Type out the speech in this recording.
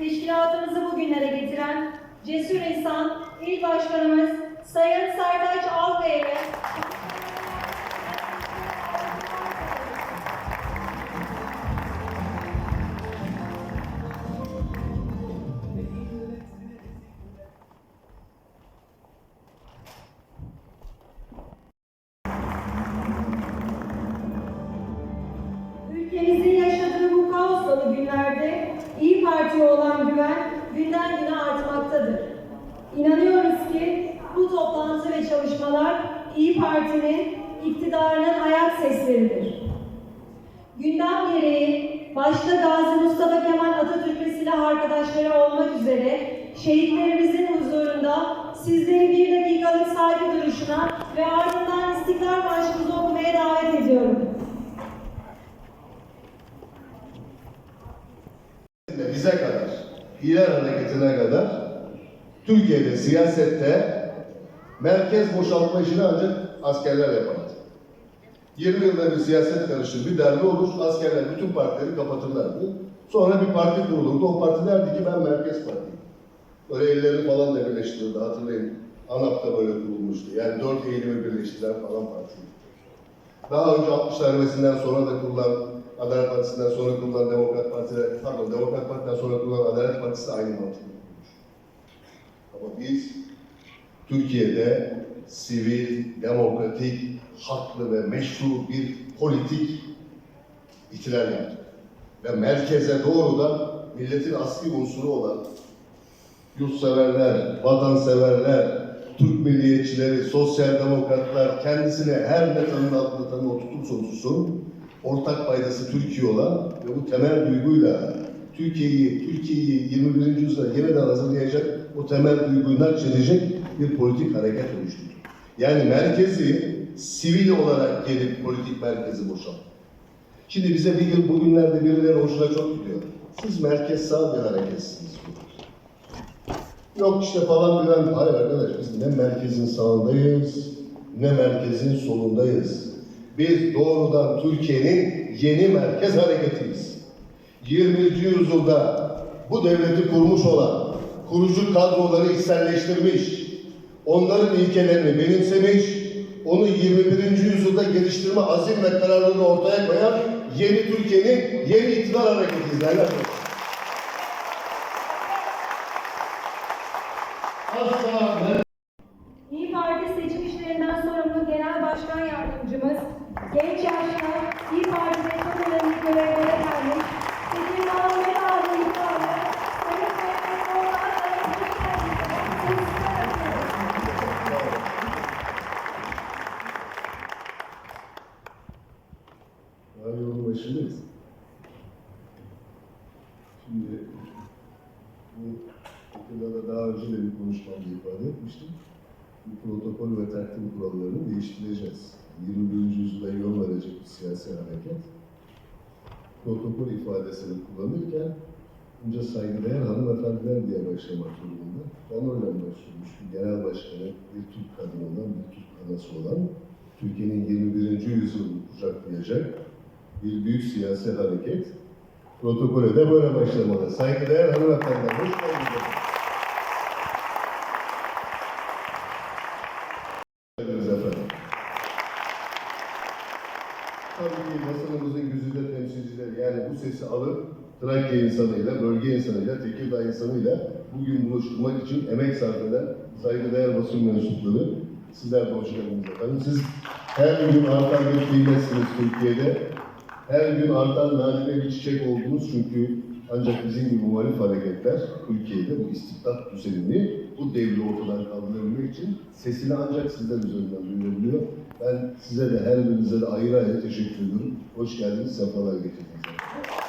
teşkilatımızı bugünlere getiren cesur insan İl Başkanımız Sayın Serdaç Albay'e Parti'ye olan güven günden güne artmaktadır. İnanıyoruz ki bu toplantı ve çalışmalar İyi Parti'nin iktidarının ayak sesleridir. Gündem gereği başta Gazi Mustafa Kemal Atatürk ve silah arkadaşları olmak üzere şehitlerimizin huzurunda sizleri bir dakikalık saygı duruşuna ve ardından İstiklal Marşımızı okumaya davet ediyorum. Bize kadar, İran hareketine kadar Türkiye'de siyasette merkez boşaltma işini ancak askerler yapardı. 20 yılda bir siyaset karışır, bir derbi olur, askerler bütün partileri kapatırlardı. Sonra bir parti kurulurdu, o parti derdi ki ben merkez partiyim. Böyle ellerini falan da birleştirirdi, hatırlayın. ANAP da böyle kurulmuştu. Yani dört Eylül'ü birleştiren falan partiydi. Daha önce 60 darbesinden sonra da kurulan Adalet Partisi'nden sonra kurulan Demokrat Parti'de, pardon Demokrat Parti'den sonra kurulan Adalet Partisi aynı kurulmuş. Ama biz Türkiye'de sivil, demokratik, haklı ve meşru bir politik ihtilal yaptık. Ve merkeze doğrudan milletin asli unsuru olan yurtseverler, vatanseverler, Türk milliyetçileri, sosyal demokratlar kendisine her ne tanın altında tanı oturtursa otursun, ortak paydası Türkiye olan ve bu temel duyguyla Türkiye'yi, Türkiye'yi 21. yüzyılda yeniden hazırlayacak, o temel duyguyu nakşedecek bir politik hareket oluşturdu. Yani merkezi sivil olarak gelip politik merkezi boşalttı. Şimdi bize bir yıl bugünlerde birileri hoşuna çok gidiyor. Siz merkez sağ bir hareketsiniz. Yok işte falan filan. Hayır arkadaş biz ne merkezin sağındayız ne merkezin solundayız. Biz doğrudan Türkiye'nin yeni merkez hareketiyiz. 20. yüzyılda bu devleti kurmuş olan kurucu kadroları içselleştirmiş, onların ilkelerini benimsemiş, onu 21. yüzyılda geliştirme azim ve kararlılığını ortaya koyan yeni Türkiye'nin yeni iktidar arkadaşlar. Asla İyi Parti seçim işlerinden sorumlu Genel Başkan Yardımcımız, genç yaşta İyi Parti'de çok önemli görevlere gelmiş, seçim ve dağılım iddialı, Sayın Mehmet Oğlan Daha yolun başındayız. Şimdi bu okulda da daha önce de bir konuşmamda ifade etmiştim. Bu protokol ve tertip kurallarını değiştireceğiz. 21. yüzyılda yol verecek bir siyasi hareket. Protokol ifadesini kullanırken önce saygıdeğer hanımefendiler diye başlamak durumunda. Onlarla başlamış bir genel başkanı, bir Türk kadınından, bir Türk anası olan Türkiye'nin 21. yüzyılını kucaklayacak bir büyük siyasi hareket protokole de böyle başlamalı. Saygıdeğer hanımefendiler, hoş. Geldiniz efendim. Tabii ki basınımızın güzide temsilcileri yani bu sesi alıp Trakya insanıyla, bölge insanıyla, Tekirdağ insanıyla bugün buluşturmak için emek sarf eden saygıdeğer basın mensupları sizler de hoş geldiniz efendim. Siz her gün artan bir kıymetsiniz Türkiye'de. Her gün artan nadide bir çiçek oldunuz çünkü ancak bizim gibi muhalif hareketler Türkiye'de bu istibdat düzenini, bu devri ortadan kaldırabilmek için sesini ancak sizler üzerinden duyurabiliyor. Ben size de her birinize de ayrı ayrı teşekkür ediyorum. Hoş geldiniz, sefalar getirdiniz.